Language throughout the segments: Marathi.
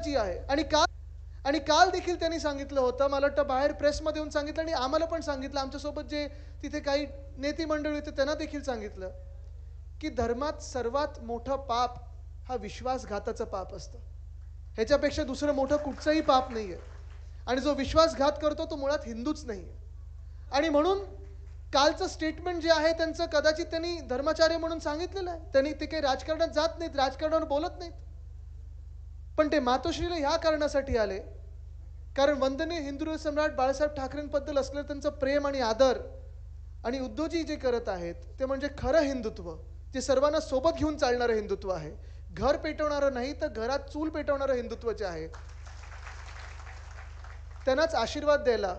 महत्त्वाची आहे. आणि काल आणि काल देखील त्यांनी सांगितलं होतं. मला वाटतं बाहेर प्रेसमध्ये येऊन सांगितलं आणि आम्हाला पण सांगितलं. आमच्यासोबत जे तिथे काही नेते मंडळी होते त्यांना देखील सांगितलं की धर्मात सर्वात मोठं पाप हा विश्वासघाताचं पाप असतं. ह्याच्यापेक्षा दुसरं मोठं कुठचंही पाप नाही आहे आणि जो विश्वासघात करतो तो मुळात हिंदूच नाही आहे आणि म्हणून कालचं स्टेटमेंट जे आहे त्यांचं कदाचित त्यांनी धर्माचार्य म्हणून सांगितलेलं आहे. त्यांनी ते काही राजकारणात जात नाहीत राजकारणावर बोलत नाहीत. पण ते मातोश्रीला ह्या कारणासाठी आले. कारण वंदनीय हिंदू सम्राट बाळासाहेब ठाकरेंबद्दल असलेलं त्यांचं प्रेम आणि आदर आणि उद्धवजी जे करत आहेत ते म्हणजे खरं हिंदुत्व जे सर्वांना सोबत घेऊन चालणारं हिंदुत्व आहे. घर पेटवणारं नाही तर घरात चूल पेटवणारं हिंदुत्व जे आहे त्यांनाच आशीर्वाद द्यायला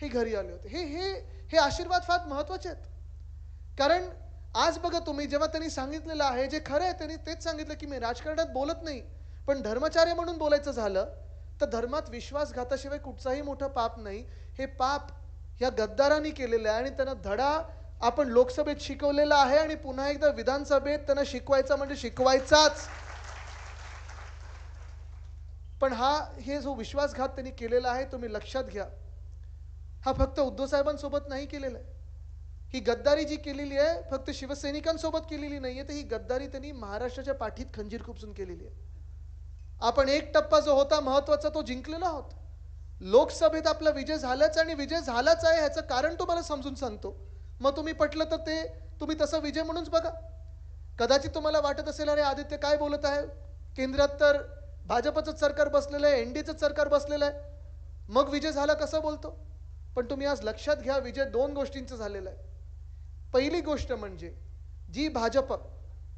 हे घरी आले होते. हे हे हे आशीर्वाद फार महत्त्वाचे आहेत. कारण आज बघा तुम्ही जेव्हा त्यांनी सांगितलेलं आहे जे खरं आहे त्यांनी तेच सांगितलं की मी राजकारणात बोलत नाही. पण धर्मचार्य म्हणून बोलायचं झालं तर धर्मात विश्वासघाताशिवाय कुठचाही मोठं पाप नाही. हे पाप ह्या गद्दारांनी केलेलं आहे आणि त्यांना धडा आपण लोकसभेत शिकवलेला आहे आणि पुन्हा एकदा विधानसभेत त्यांना शिकवायचा म्हणजे शिकवायचाच. पण हा हे जो विश्वासघात त्यांनी केलेला आहे तुम्ही लक्षात घ्या. हा फक्त उद्धव साहेबांसोबत नाही केलेला आहे. ही गद्दारी जी केलेली आहे फक्त शिवसैनिकांसोबत केलेली नाहीये तर ही गद्दारी त्यांनी महाराष्ट्राच्या पाठीत खंजीर खुपसून केलेली आहे. आपण एक टप्पा जो होता महत्त्वाचा तो जिंकलेला आहोत लोकसभेत आपला विजय झालाच आणि विजय झालाच आहे ह्याचं कारण तुम्हाला समजून सांगतो. मग तुम्ही पटलं तर ते तुम्ही तसा विजय म्हणूनच बघा. कदाचित तुम्हाला वाटत असेल अरे आदित्य काय बोलत आहे? केंद्रात तर भाजपचंच सरकार बसलेलं आहे एनडीएचंच सरकार बसलेलं आहे. मग विजय झाला कसं बोलतो? पण तुम्ही आज लक्षात घ्या विजय दोन गोष्टींचं झालेला आहे. पहिली गोष्ट म्हणजे जी भाजप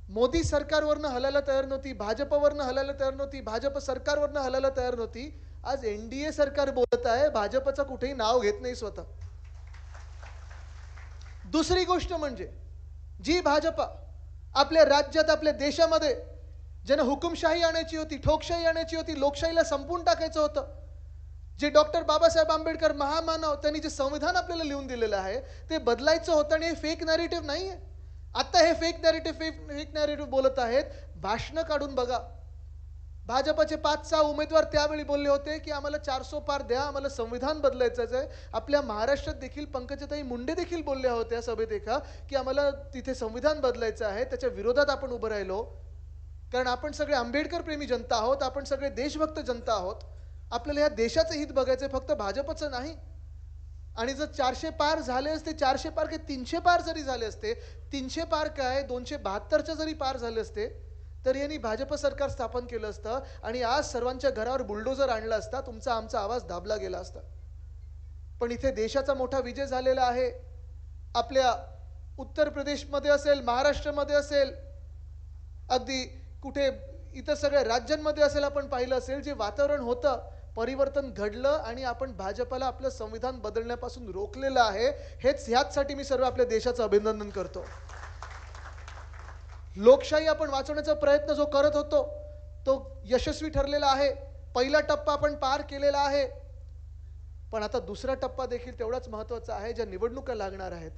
मोदी सरकारवरनं हलायला तयार नव्हती भाजपवरनं हलायला तयार नव्हती भाजप सरकारवरनं हलायला तयार नव्हती. आज एनडीए सरकार बोलत आहे भाजपचं कुठेही नाव घेत नाही स्वतः. दुसरी गोष्ट म्हणजे जी भाजप आपल्या राज्यात आपल्या देशामध्ये ज्यांना हुकुमशाही आणायची होती ठोकशाही आणायची होती लोकशाहीला संपून टाकायचं होतं जे डॉक्टर बाबासाहेब आंबेडकर महामानव त्यांनी जे संविधान आपल्याला लिहून दिलेलं आहे ते बदलायचं होतं आणि हे फेक नॅरेटिव्ह नाही आहे आत्ता हे fake narrative fake fake narrative बोलत आहेत. भाषणं काढून बघा. भाजपचे पाच सहा उमेदवार त्यावेळी बोलले होते की आम्हाला चारसो पार द्या आम्हाला संविधान बदलायचंच आहे. आपल्या महाराष्ट्रात देखील पंकजताई मुंडे देखील बोलल्या होत्या सभेत एका की आम्हाला तिथे संविधान बदलायचं आहे त्याच्या विरोधात आपण उभं राहिलो. कारण आपण सगळे आंबेडकर प्रेमी जनता आहोत आपण सगळे देशभक्त जनता आहोत. आपल्याला ह्या देशाचं हित बघायचं फक्त भाजपचं नाही. आणि जर चारशे पार झाले असते चारशे पार काय तीनशे पार जरी झाले असते तीनशे पार काय दोनशे बहात्तरच्या जरी पार झाले असते तर यांनी भाजप सरकार स्थापन केलं असतं आणि आज सर्वांच्या घरावर बुलडोजर आणला असता तुमचा आमचा आवाज दाबला गेला असता. पण इथे देशाचा मोठा विजय झालेला आहे. आपल्या उत्तर प्रदेशमध्ये असेल महाराष्ट्रामध्ये असेल अगदी कुठे इतर सगळ्या राज्यांमध्ये असेल आपण पाहिलं असेल जे वातावरण होतं परिवर्तन घडलं आणि आपण भाजपाला आपलं संविधान बदलण्यापासून रोखलेलं आहे हेच ह्याचसाठी मी सर्व आपल्या देशाचं अभिनंदन करतो. लोकशाही आपण वाचवण्याचा प्रयत्न जो करत होतो तो यशस्वी ठरलेला आहे. पहिला टप्पा आपण पार केलेला आहे. पण आता दुसरा टप्पा देखील तेवढाच महत्त्वाचा आहे ज्या निवडणुका लागणार आहेत.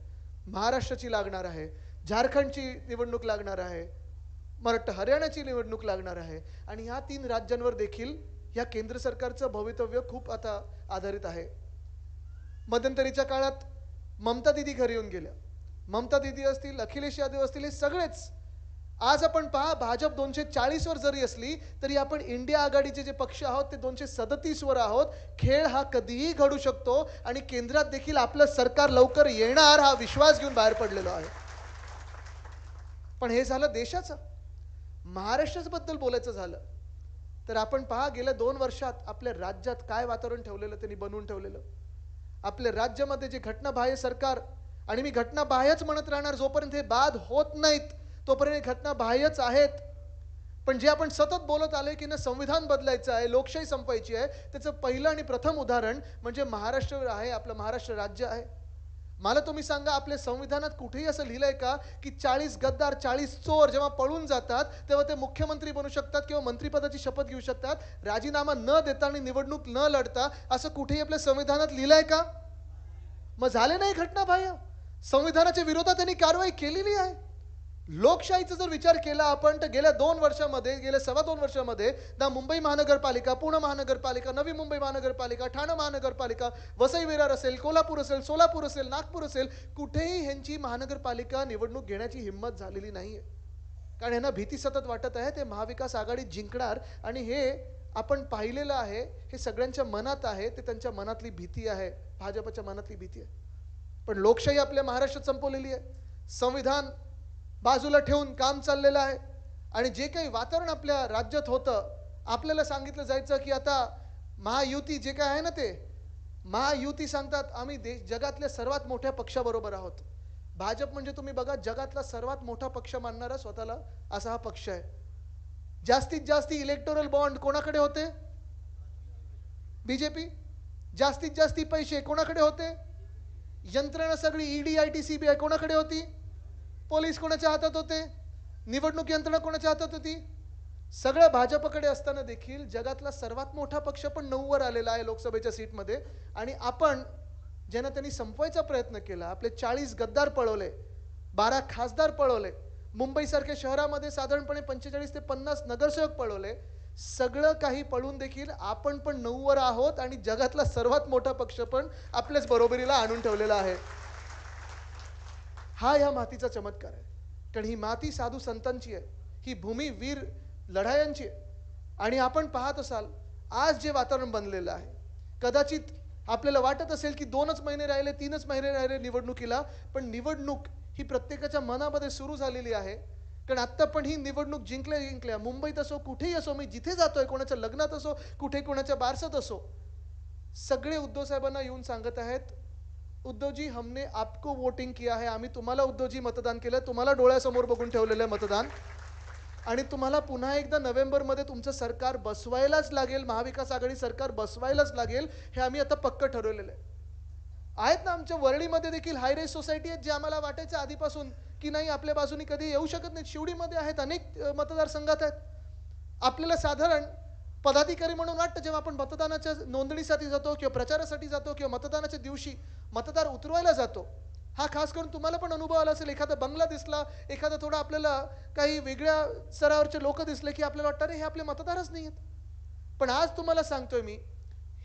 महाराष्ट्राची लागणार आहे झारखंडची निवडणूक लागणार आहे मला वाटतं हरियाणाची निवडणूक लागणार आहे. आणि ह्या तीन राज्यांवर देखील ह्या केंद्र सरकारचं भवितव्य खूप आता आधारित आहे. मध्यंतरीच्या काळात ममता दिदी घरी येऊन गेल्या. ममता दिदी असतील अखिलेश यादव असतील हे सगळेच आज आपण पहा भाजप दोनशे चाळीसवर जरी असली तरी आपण इंडिया आघाडीचे जे पक्ष आहोत ते दोनशे सदतीसवर आहोत. खेळ हा कधीही घडू शकतो आणि केंद्रात देखील आपलं सरकार लवकर येणार हा विश्वास घेऊन बाहेर पडलेलो आहे. पण हे झालं देशाचं. महाराष्ट्राच्याबद्दल बोलायचं झालं. तर आपण पहा गेल्या दोन वर्षात आपल्या राज्यात काय वातावरण ठेवलेलं त्यांनी बनवून ठेवलेलं. आपल्या राज्यामध्ये जे घटनाबाह्य सरकार आणि मी घटनाबाह्यच म्हणत राहणार जोपर्यंत हे बाद होत नाहीत तोपर्यंत घटनाबाह्यच आहेत. पण जे आपण सतत बोलत आलोय की ना संविधान बदलायचं आहे लोकशाही संपवायची आहे त्याचं पहिलं आणि प्रथम उदाहरण म्हणजे महाराष्ट्र आहे आपलं महाराष्ट्र राज्य आहे. मला तुम्ही सांगा आपल्या संविधानात कुठेही असं लिहिलंय का की चाळीस गद्दार चाळीस चोर जेव्हा पळून जातात तेव्हा ते मुख्यमंत्री बनू शकतात किंवा मंत्रिपदाची शपथ घेऊ शकतात? राजीनामा न देता आणि निवडणूक न लढता असं कुठेही आपल्या संविधानात लिहिलंय का? मग झाले नाही घटना बाह्य संविधानाच्या विरोधात त्यांनी कारवाई केलेली आहे. लोकशाहीचा जर विचार केला आपण तर गेल्या दोन वर्षामध्ये गेल्या सव्वा दोन वर्षामध्ये ना मुंबई महानगरपालिका पुणे महानगरपालिका नवी मुंबई महानगरपालिका ठाणे महानगरपालिका वसई विरार असेल कोल्हापूर असेल सोलापूर असेल नागपूर असेल कुठेही ह्यांची महानगरपालिका निवडणूक घेण्याची हिंमत झालेली नाही आहे कारण यांना भीती सतत वाटत आहे ते महाविकास आघाडी जिंकणार आणि हे आपण पाहिलेलं आहे हे सगळ्यांच्या मनात आहे ते त्यांच्या मनातली भीती आहे भाजपच्या मनातली भीती आहे. पण लोकशाही आपल्या महाराष्ट्रात संपवलेली आहे. संविधान बाजूला ठेवून काम चाललेलं आहे. आणि जे काही वातावरण आपल्या राज्यात होतं आपल्याला सांगितलं जायचं की आता महायुती जे काय आहे ना ते महायुती सांगतात आम्ही देश जगातल्या सर्वात मोठ्या पक्षाबरोबर आहोत. भाजप म्हणजे तुम्ही बघा जगातला सर्वात मोठा पक्ष मानणारा स्वतःला असा हा पक्ष आहे. जास्तीत जास्त इलेक्टोरल बॉन्ड कोणाकडे होते? बीजेपी जास्तीत जास्त पैसे कोणाकडे होते? यंत्रणा सगळी ईडी आय टी सीबीआय कोणाकडे होती? पोलीस कोणाच्या हातात होते? निवडणूक यंत्रणा कोणाच्या हातात होती? सगळं भाजपकडे असताना देखील जगातला सर्वात मोठा पक्ष पण नऊवर आलेला आहे लोकसभेच्या सीटमध्ये. आणि आपण ज्यांना त्यांनी संपवायचा प्रयत्न केला आपले चाळीस गद्दार पळवले बारा खासदार पळवले मुंबईसारख्या शहरामध्ये साधारणपणे पंचेचाळीस ते पन्नास नगरसेवक पळवले सगळं काही पळून देखील आपण पण नऊवर आहोत आणि जगातला सर्वात मोठा पक्ष पण आपल्याच बरोबरीला आणून ठेवलेला आहे. हा ह्या मातीचा चमत्कार आहे. कारण ही माती साधू संतांची आहे. ही भूमी वीर लढायांची आहे. आणि आपण पाहत असाल आज जे वातावरण बनलेलं आहे कदाचित आपल्याला वाटत असेल की दोनच महिने राहिले तीनच महिने राहिले निवडणुकीला पण निवडणूक ही प्रत्येकाच्या मनामध्ये सुरू झालेली आहे. कारण आत्ता पण ही निवडणूक जिंकल्या जिंकल्या मुंबईत असो कुठेही असो मी जिथे जातोय कोणाच्या लग्नात असो कुठे कोणाच्या बारसात असो सगळे उद्धव साहेबांना येऊन सांगत आहेत उद्धवजी हमने आपको वोटिंग किया है. आम्ही तुम्हाला उद्धवजी मतदान केलं. तुम्हाला डोळ्यासमोर बघून ठेवलेलं आहे मतदान. आणि तुम्हाला पुन्हा एकदा नोव्हेंबरमध्ये तुमचं सरकार बसवायलाच लागेल. महाविकास आघाडी सरकार बसवायलाच लागेल. हे आम्ही आता पक्क ठरवलेलं आहे. आहेत ना आमच्या वरळीमध्ये देखील हाय रेस सोसायटी आहेत जे आम्हाला वाटायचं आधीपासून की नाही आपल्या बाजूनी कधी येऊ शकत नाहीत. शिवडीमध्ये आहेत अनेक मतदारसंघात आहेत. आपल्याला साधारण पदाधिकारी म्हणून वाटतं जेव्हा आपण मतदानाच्या नोंदणीसाठी जातो किंवा प्रचारासाठी जातो किंवा मतदानाच्या दिवशी मतदार उतरवायला जातो हा खास करून तुम्हाला पण अनुभव आला असेल एखादा बंगला दिसला एखादा थोडा आपल्याला काही वेगळ्या स्तरावरचे लोक दिसले की आपल्याला वाटतं अरे हे आपले मतदारच नाही आहेत पण आज तुम्हाला सांगतोय मी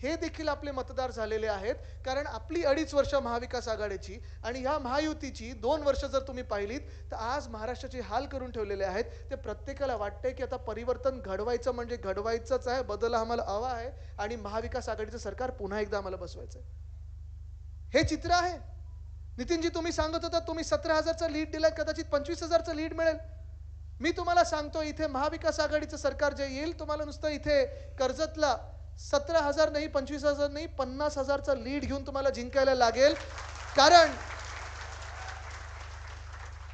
हे देखील आपले मतदार झालेले आहेत. कारण आपली अडीच वर्ष महाविकास आघाडीची आणि ह्या महायुतीची दोन वर्ष जर तुम्ही पाहिलीत तर आज महाराष्ट्राचे हाल करून ठेवलेले आहेत. ते प्रत्येकाला वाटतंय की आता परिवर्तन घडवायचं म्हणजे घडवायचंच आहे. बदल आम्हाला हवा आहे आणि महाविकास आघाडीचं सरकार पुन्हा एकदा आम्हाला बसवायचं आहे हे चित्र आहे. नितीनजी तुम्ही सांगत होता तुम्ही सतरा हजारचा लीड दिला कदाचित पंचवीस हजारचा लीड मिळेल. मी तुम्हाला सांगतो इथे महाविकास आघाडीचं सरकार जे येईल तुम्हाला नुसतं इथे कर्जतला सतरा हजार नाही पंचवीस हजार नाही पन्नास हजारचा लीड घेऊन तुम्हाला जिंकायला लागेल. कारण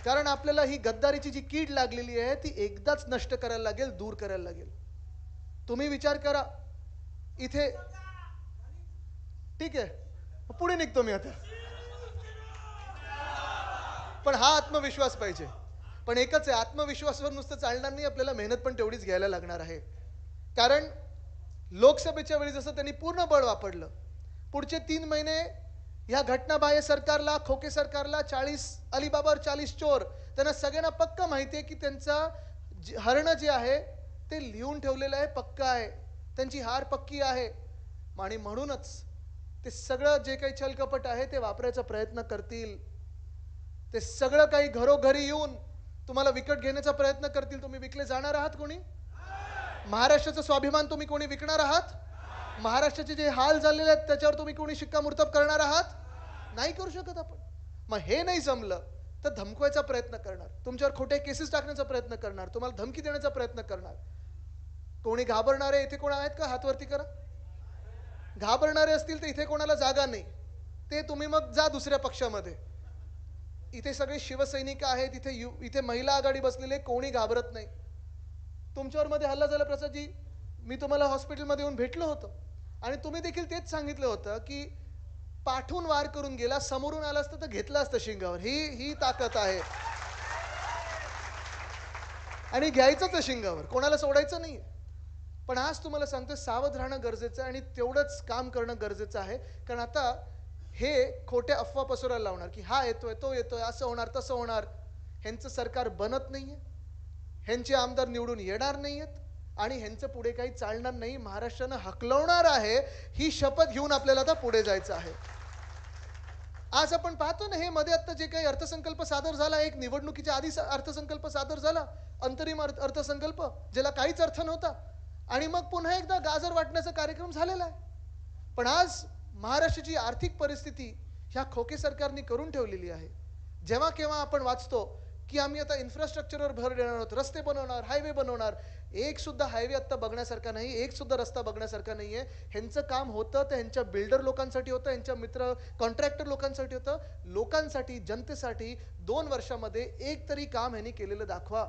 कारण आपल्याला ही गद्दारीची जी कीड लागलेली आहे ती एकदाच नष्ट करायला लागेल दूर करायला लागेल. तुम्ही विचार करा. इथे ठीक आहे. पुढे निघतो मी आता. पण हा आत्मविश्वास पाहिजे. पण एकच आहे आत्मविश्वासवर नुसतं चालणार नाही आपल्याला मेहनत पण तेवढीच घ्यायला लागणार आहे. कारण लोकसभेच्या वेळी जसं त्यांनी पूर्ण बळ वापरलं पुढचे तीन महिने ह्या घटनाबाह्य सरकारला खोके सरकारला चाळीस अलिबाबावर चाळीस चोर त्यांना सगळ्यांना पक्क माहिती आहे की त्यांचा जे- हरणं जे आहे ते लिहून ठेवलेलं आहे पक्क आहे. त्यांची हार पक्की आहे. आणि म्हणूनच ते सगळं जे काही छलकपट आहे ते वापरायचा प्रयत्न करतील. ते सगळं काही घरोघरी येऊन तुम्हाला विकत घेण्याचा प्रयत्न करतील. तुम्ही विकले जाणार आहात कोणी? महाराष्ट्राचा स्वाभिमान तुम्ही कोणी विकणार आहात? महाराष्ट्राचे जे हाल झालेले आहेत त्याच्यावर तुम्ही कोणी शिक्कामोर्तब करणार आहात? नाही करू शकत आपण. मग हे नाही जमलं तर धमकवायचा प्रयत्न करणार. तुमच्यावर खोटे केसेस टाकण्याचा प्रयत्न करणार. तुम्हाला धमकी देण्याचा प्रयत्न करणार. कोणी घाबरणारे इथे कोण आहेत का? हातवरती करा. घाबरणारे असतील तर इथे कोणाला जागा नाही. ते तुम्ही मग जा दुसऱ्या पक्षामध्ये. इथे सगळे शिवसैनिक आहेत इथे यु इथे महिला आघाडी बसलेले कोणी घाबरत नाही. तुमच्यावर मध्ये हल्ला झाला प्रसादजी मी तुम्हाला हॉस्पिटलमध्ये येऊन भेटलो होतो. आणि तुम्ही देखील तेच सांगितलं होतं की पाठून वार करून गेला समोरून आला असतं तर घेतलं असतं शिंगावर. ही ही ताकद आहे. आणि घ्यायचंच आहे शिंगावर. कोणाला सोडायचं नाही पण आज तुम्हाला सांगतो सावध राहणं गरजेचं आहे आणि तेवढंच काम करणं गरजेचं आहे. कारण आता हे खोट्या अफवा पसरायला लावणार की हा येतोय तो येतोय असं होणार तसं होणार. ह्यांचं सरकार बनत नाहीये. ह्यांचे आमदार निवडून येणार नाहीयेत आणि ह्यांचं पुढे काही चालणार नाही. महाराष्ट्रानं हकलवणार आहे ही शपथ घेऊन आपल्याला आता पुढे जायचं आहे. आज आपण पाहतो ना हे मध्ये आता जे काही अर्थसंकल्प सादर झाला एक निवडणुकीच्या आधी अर्थसंकल्प सादर झाला अंतरिम अर्थ- अर्थसंकल्प ज्याला काहीच अर्थ नव्हता. आणि मग पुन्हा एकदा गाजर वाटण्याचा कार्यक्रम झालेला आहे. पण आज महाराष्ट्राची आर्थिक परिस्थिती ह्या खोके सरकारने करून ठेवलेली आहे. जेव्हा केव्हा आपण वाचतो की आम्ही आता इन्फ्रास्ट्रक्चरवर भर देणार आहोत रस्ते बनवणार हायवे बनवणार. एक सुद्धा हायवे आत्ता बघण्यासारखा नाही एक सुद्धा रस्ता बघण्यासारखा नाही आहे ह्यांचं काम होतं तर ह्यांच्या बिल्डर लोकांसाठी होतं ह्यांच्या मित्र कॉन्ट्रॅक्टर लोकांसाठी होतं. लोकांसाठी जनतेसाठी दोन वर्षामध्ये एक तरी काम ह्यांनी केलेलं दाखवा.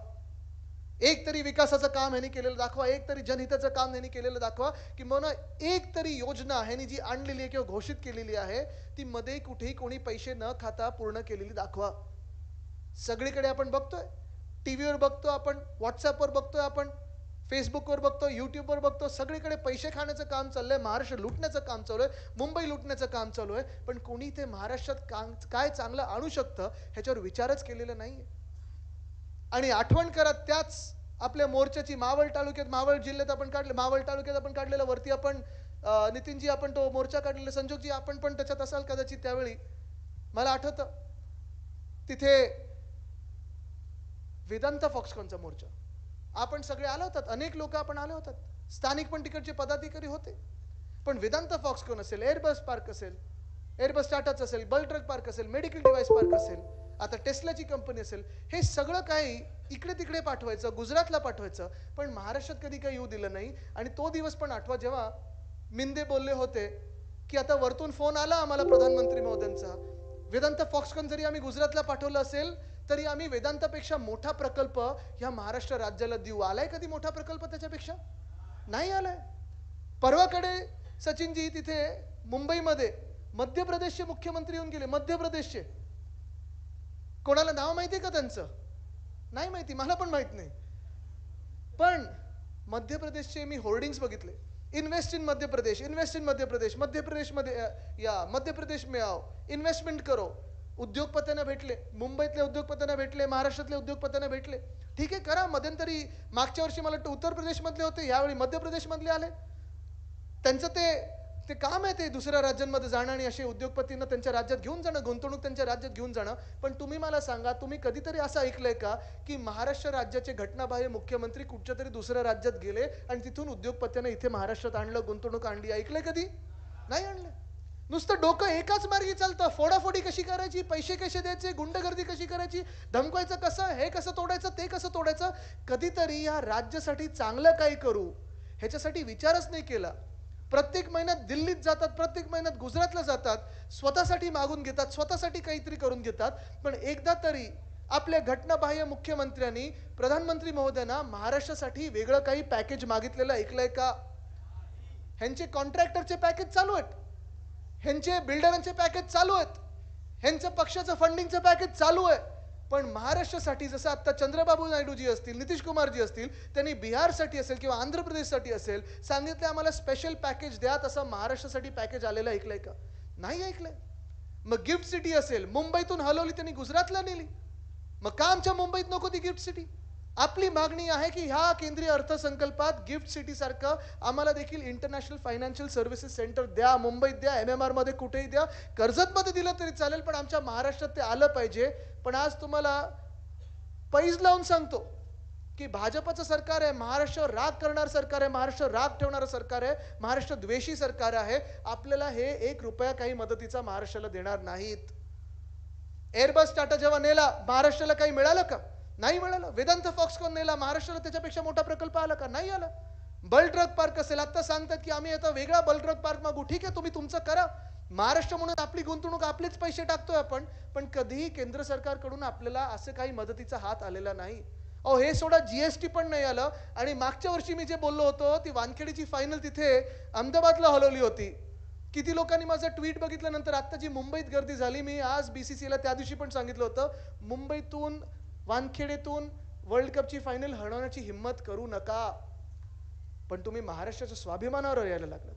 एक तरी विकासाचं काम ह्यांनी केलेलं दाखवा एक तरी जनहिताचं काम ह्यांनी केलेलं दाखवा की मग एक तरी योजना ह्यांनी जी आणलेली आहे किंवा घोषित केलेली आहे ती मध्ये कुठेही कोणी पैसे न खाता पूर्ण केलेली दाखवा. सगळीकडे आपण बघतोय. टी व्हीवर बघतो आपण व्हॉट्सअपवर बघतोय आपण फेसबुकवर बघतो यूट्यूबवर बघतो सगळीकडे पैसे खाण्याचं काम चाललंय महाराष्ट्र लुटण्याचं काम चालू आहे मुंबई लुटण्याचं काम चालू आहे पण कोणी ते महाराष्ट्रात काम काय चांगलं आणू शकतं ह्याच्यावर विचारच केलेला नाही आणि आठवण करा त्याच आपल्या मोर्चाची मावळ तालुक्यात मावळ जिल्ह्यात आपण काढले मावळ तालुक्यात आपण काढलेलं वरती आपण नितीनजी आपण तो मोर्चा काढलेला संजोगजी आपण पण त्याच्यात असाल कदाचित त्यावेळी. मला आठवतं. तिथे वेदांत फॉक्सकॉनचा मोर्चा. आपण सगळे आलो होतात अनेक लोक आपण आले होतात. स्थानिक पण तिकडचे पदाधिकारी होते. पण वेदांत फॉक्सकॉन असेल एअरबस पार्क असेल एअरबस टाटाच असेल बल ट्रक पार्क असेल मेडिकल डिव्हाइस पार्क असेल आता टेस्लाची कंपनी असेल हे सगळं काही इकडे तिकडे पाठवायचं गुजरातला पाठवायचं पण महाराष्ट्रात कधी काही येऊ दिलं नाही. आणि तो दिवस पण आठवा जेव्हा मिंदे बोलले होते की आता वरतून फोन आला आम्हाला प्रधानमंत्री महोदयांचा. वेदांत फॉक्सकॉन जरी आम्ही गुजरातला पाठवलं असेल तरी आम्ही वेदांतापेक्षा मोठा प्रकल्प ह्या महाराष्ट्र राज्याला देऊ. आलाय कधी मोठा प्रकल्प त्याच्यापेक्षा? नाही आलाय. परवाकडे सचिनजी तिथे मुंबईमध्ये मध्य प्रदेशचे मुख्यमंत्री येऊन गेले. मध्य प्रदेशचे कोणाला नाव माहिती आहे का त्यांचं? नाही माहिती. मला पण माहीत नाही. पण मध्य प्रदेशचे मी होर्डिंग्स बघितले. Invest in Madhya Pradesh invest in Madhya Pradesh Madhya प्रदेशमध्ये या मध्य प्रदेश मिळाव. इन्व्हेस्टमेंट करो. उद्योगपत्यांना भेटले मुंबईतल्या उद्योगपत्यांना भेटले महाराष्ट्रातल्या उद्योगपत्यांना भेटले. ठीक आहे करा मध्यंतरी मागच्या वर्षी मला वाटतं उत्तर प्रदेशमधले होते यावेळी मध्य प्रदेशमधले आले. त्यांचं ते ते काम आहे ते दुसऱ्या राज्यांमध्ये जाणं आणि असे उद्योगपतींना त्यांच्या राज्यात घेऊन जाणं गुंतवणूक त्यांच्या राज्यात घेऊन जाणं. पण तुम्ही मला सांगा तुम्ही कधीतरी असं ऐकलंय का की महाराष्ट्र राज्याचे घटनाबाह्य मुख्यमंत्री कुठच्या तरी दुसऱ्या राज्यात गेले आणि तिथून उद्योगपत्यांना इथे महाराष्ट्रात आणलं गुंतवणूक आणली? ऐकलंय कधी? नाही आणलं. नुसतं डोकं एकाच मार्गी चालतं. फोडाफोडी कशी करायची? पैसे कसे द्यायचे? गुंडगर्दी कशी करायची? धमकवायचं कसं? हे कसं तोडायचं? ते कसं तोडायचं? कधीतरी या राज्यासाठी चांगलं काही करू ह्याच्यासाठी विचारच नाही केला. प्रत्येक महिन्यात दिल्लीत जातात प्रत्येक महिन्यात गुजरातला जातात स्वतःसाठी मागून घेतात स्वतःसाठी काहीतरी करून घेतात. पण एकदा तरी आपल्या घटनाबाह्य मुख्यमंत्र्यांनी प्रधानमंत्री महोदयांना महाराष्ट्रासाठी वेगळं काही पॅकेज मागितलेलं ऐकलंय का? ह्यांचे कॉन्ट्रॅक्टरचे पॅकेज चालू आहेत. ह्यांचे बिल्डरांचे पॅकेज चालू आहेत. ह्यांचं पक्षाचं फंडिंगचं पॅकेज चालू आहे. पण महाराष्ट्रासाठी जसं आता चंद्रबाबू नायडूजी असतील नितीश कुमारजी असतील त्यांनी बिहारसाठी असेल किंवा आंध्र प्रदेशसाठी असेल सांगितलं आम्हाला स्पेशल पॅकेज द्या तसं महाराष्ट्रासाठी पॅकेज आलेलं ऐकलंय का? नाही ऐकलंय. मग गिफ्ट सिटी असेल मुंबईतून हलवली त्यांनी गुजरातला नेली. मग का आमच्या मुंबईत नको ती गिफ्ट सिटी? आपली मागणी आहे की ह्या केंद्रीय अर्थसंकल्पात गिफ्ट सिटी सारखं आम्हाला देखील इंटरनॅशनल फायनान्शियल सर्व्हिसेस सेंटर द्या मुंबईत द्या एम एम आरमध्ये कुठेही द्या. कर्जतमध्ये दिलं तरी चालेल पण आमच्या महाराष्ट्रात ते आलं पाहिजे. पण आज तुम्हाला पैज लावून सांगतो की भाजपचं सरकार आहे महाराष्ट्र राग करणार सरकार आहे महाराष्ट्र राग ठेवणारं सरकार आहे महाराष्ट्र द्वेषी सरकार आहे. आपल्याला हे एक रुपया काही मदतीचा महाराष्ट्राला देणार नाहीत. एअरबस टाटा जेव्हा नेला महाराष्ट्राला काही मिळालं का? नाही मिळालं वेदांत फॉक्सकॉन नेला. महाराष्ट्राला त्याच्यापेक्षा मोठा प्रकल्प आला का? नाही आला. बल ट्रक पार्क असेल. आत्ता सांगतात की आम्ही आता वेगळा बल ट्रक पार्क मागू. ठीक आहे तुम्ही तुमचं करा. महाराष्ट्र म्हणून आपली गुंतवणूक आपलेच पैसे टाकतोय आपण. पण कधीही केंद्र सरकारकडून आपल्याला असं काही मदतीचा हात आलेला नाही. अहो हे सोडा. जीएसटी पण नाही आलं. आणि मागच्या वर्षी मी जे बोललो होतो ती वानखेडीची फायनल तिथे अहमदाबादला हलवली होती. किती लोकांनी माझं ट्विट बघितल्यानंतर आता जी मुंबईत गर्दी झाली. मी आज बीसीसीला त्या दिवशी पण सांगितलं होतं. मुंबईतून वानखेडेतून वर्ल्ड कपची फायनल हरवण्याची हिंमत करू नका. पण तुम्ही महाराष्ट्राच्या स्वाभिमानावर यायला लागलात.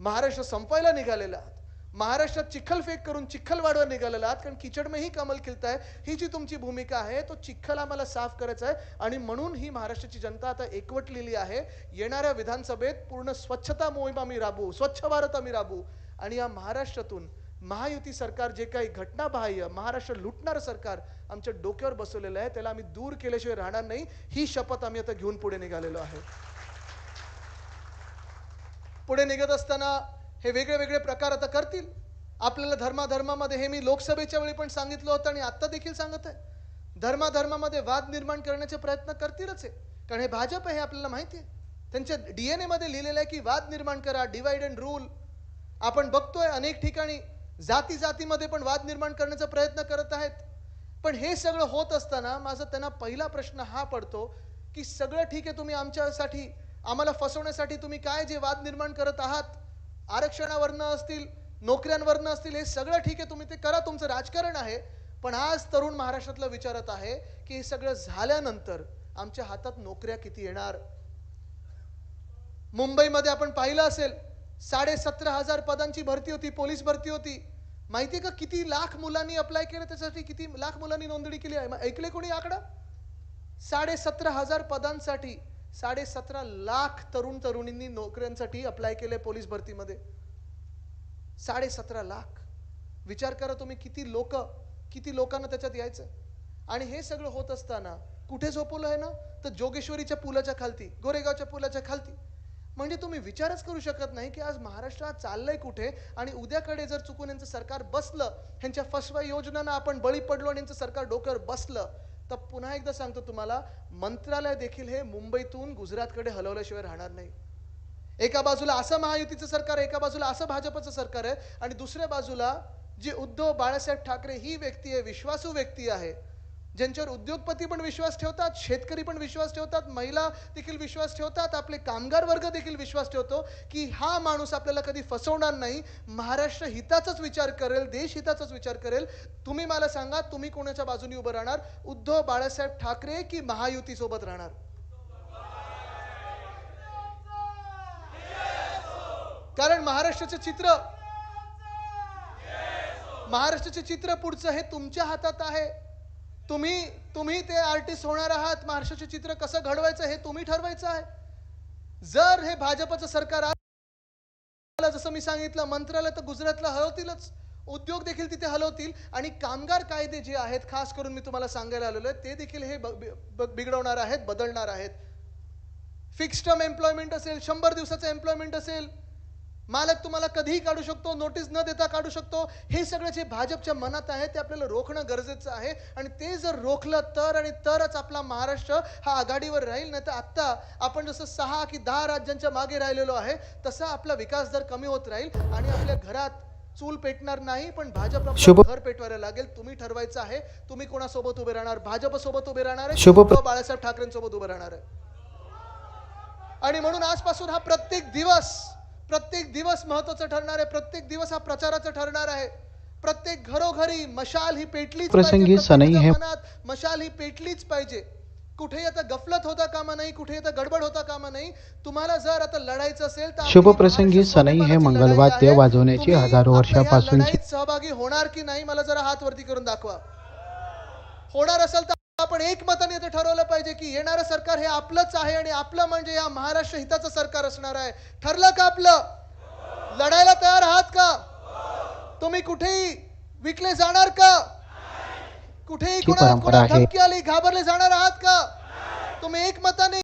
महाराष्ट्र संपायला निघालेला आहात. महाराष्ट्रात चिखलफेक करून चिखल वाढवर निघालेला आहात. कारण किचड ही कमल खिलताय. ही जी तुमची भूमिका आहे तो चिखल आम्हाला साफ करायचा आहे आणि म्हणून ही महाराष्ट्राची जनता आता एकवटलेली आहे. येणाऱ्या विधानसभेत पूर्ण स्वच्छता मोहीम आम्ही राबवू. स्वच्छ भारत आम्ही राबवू. आणि या महाराष्ट्रातून महायुती सरकार जे काही घटनाबाह्य महाराष्ट्र लुटणारं सरकार आमच्या डोक्यावर बसवलेलं आहे त्याला आम्ही दूर केल्याशिवाय राहणार नाही. ही शपथ आम्ही आता घेऊन पुढे निघालेलो आहे. पुढे निघत असताना हे वेगळे वेगळे प्रकार आता करतील. आपल्याला धर्माधर्मामध्ये हे मी लोकसभेच्या वेळी पण सांगितलं होतं आणि आता देखील सांगत आहे. धर्माधर्मामध्ये वाद निर्माण करण्याचे प्रयत्न करतीलच आहे कारण हे भाजप आहे हे आपल्याला माहिती आहे. त्यांच्या डीएनए मध्ये लिहिलेलं आहे की वाद निर्माण करा डिवाइड अँड रूल आपण बघतोय अनेक ठिकाणी जाती जातीमध्ये पण वाद निर्माण करण्याचा प्रयत्न करत आहेत. पण हे सगळं होत असताना माझा त्यांना पहिला प्रश्न हा पडतो की सगळं ठीक आहे तुम्ही आमच्यासाठी आम्हाला फसवण्यासाठी तुम्ही काय जे वाद निर्माण करत आहात? आरक्षणावरनं असतील नोकऱ्यांवरनं असतील हे सगळं ठीक आहे तुम्ही ते करा तुमचं राजकारण आहे. पण आज तरुण महाराष्ट्रातलं विचारत आहे की हे सगळं झाल्यानंतर आमच्या हातात नोकऱ्या किती येणार? मुंबईमध्ये आपण पाहिलं असेल साडे सतरा हजार पदांची भरती होती पोलीस भरती होती. माहिती का किती लाख मुलांनी अप्लाय केलं त्यासाठी किती लाख मुलांनी नोंदणी केली आहे? ऐकले कोणी आकडा? साडे सतरा हजार पदांसाठी साडे सतरा लाख तरुण तरुणींनी नोकऱ्यांसाठी अप्लाय केले पोलीस भरतीमध्ये. साडे सतरा लाख. विचार करा तुम्ही किती लोक किती लोकांना त्याच्यात यायचं. आणि हे सगळं होत असताना कुठे झोपवलं आहे ना? तर जोगेश्वरीच्या पुलाच्या खालती गोरेगावच्या पुलाच्या खालती. म्हणजे तुम्ही विचारच करू शकत नाही की आज महाराष्ट्रात चाललंय कुठे? आणि उद्याकडे जर चुकून यांचं सरकार बसलं ह्यांच्या फसवा योजनांना आपण बळी पडलो आणि यांचं सरकार डोक्यावर बसलं तर पुन्हा एकदा सांगतो तुम्हाला मंत्रालय देखील हे मुंबईतून गुजरातकडे हलवल्याशिवाय राहणार नाही. एका बाजूला असं महायुतीचं सरकार आहे एका बाजूला असं भाजपचं सरकार आहे आणि दुसऱ्या बाजूला जी उद्धव बाळासाहेब ठाकरे ही व्यक्ती आहे विश्वासू व्यक्ती आहे ज्यांच्यावर उद्योगपती पण विश्वास ठेवतात शेतकरी पण विश्वास ठेवतात महिला देखील विश्वास ठेवतात आपले कामगार वर्ग देखील विश्वास ठेवतो की हा माणूस आपल्याला कधी फसवणार नाही. महाराष्ट्र हिताचाच विचार करेल देश हिताचाच विचार करेल. तुम्ही मला सांगा तुम्ही कोणाच्या बाजूने उभं राहणार? उद्धव बाळासाहेब ठाकरे की महायुती सोबत राहणार? कारण महाराष्ट्राचं चित्र महाराष्ट्राचे चित्र पुढचं हे तुमच्या हातात आहे. तुम्ही तुम्ही ते आर्टिस्ट होणार आहात महाराष्ट्राचे चित्र कसं घडवायचं हे तुम्ही ठरवायचं आहे. जर हे भाजपचं सरकार आलं जसं मी सांगितलं मंत्रालय तर गुजरातला हलवतीलच. उद्योग देखील तिथे हलवतील. आणि कामगार कायदे जे आहेत खास करून मी तुम्हाला सांगायला आलेलो आहे ते देखील हे बिघडवणार आहेत बदलणार आहेत. फिक्स्ड टर्म एम्प्लॉयमेंट असेल शंभर दिवसाचं एम्प्लॉयमेंट असेल मालक तुम्हाला कधीही काढू शकतो नोटीस न देता काढू शकतो. हे सगळं जे भाजपच्या मनात आहे ते आपल्याला रोखणं गरजेचं आहे. आणि ते जर रोखलं तर आणि तरच आपला महाराष्ट्र हा आघाडीवर राहील नाही तर आत्ता आपण जसं सहा की दहा राज्यांच्या मागे राहिलेलो आहे तसा आपला विकास दर कमी होत राहील आणि आपल्या घरात चूल पेटणार नाही पण भाजप शुभ- घर पेटवायला लागेल. तुम्ही ठरवायचं आहे तुम्ही कोणासोबत उभे राहणार? भाजप सोबत उभे राहणार आहे बाळासाहेब ठाकरेंसोबत उभे राहणार आहे? आणि म्हणून आजपासून हा प्रत्येक दिवस प्रत्येक दिवस महत्त्वाचा ठरणार आहे प्रत्येक दिवस हा प्रचाराचा ठरणार आहे प्रत्येक घरोघरी मशाल ही पेटलीच प्रसंगी. सनई हे- मशाल ही पेटलीच पाहिजे कुठेही आता गफलत होता कामा नाही कुठेही आता गडबड होता कामा नाही तुम्हाला जर आता लढायचं असेल तर शुभप्रसंगी महाराष्ट्र सनई हे मंगलवाद्य. वाजवण्याची हजारो लढाईत सहभागी होणार की नाही मला जरा हात वरती करून दाखवा होणार असेल तर आपण एकमताने इथे ठरवलं पाहिजे की येणारं सरकार हे आपलंच आहे आणि आपलं म्हणजे या महाराष्ट्र हिताचं सरकार असणार आहे. ठरलं का आपलं? लढायला तयार आहात का? तुम्ही कुठेही विकले जाणार का? कुठेही कोणाला. धमकी आली घाबरले जाणार आहात का? तुम्ही एकमताने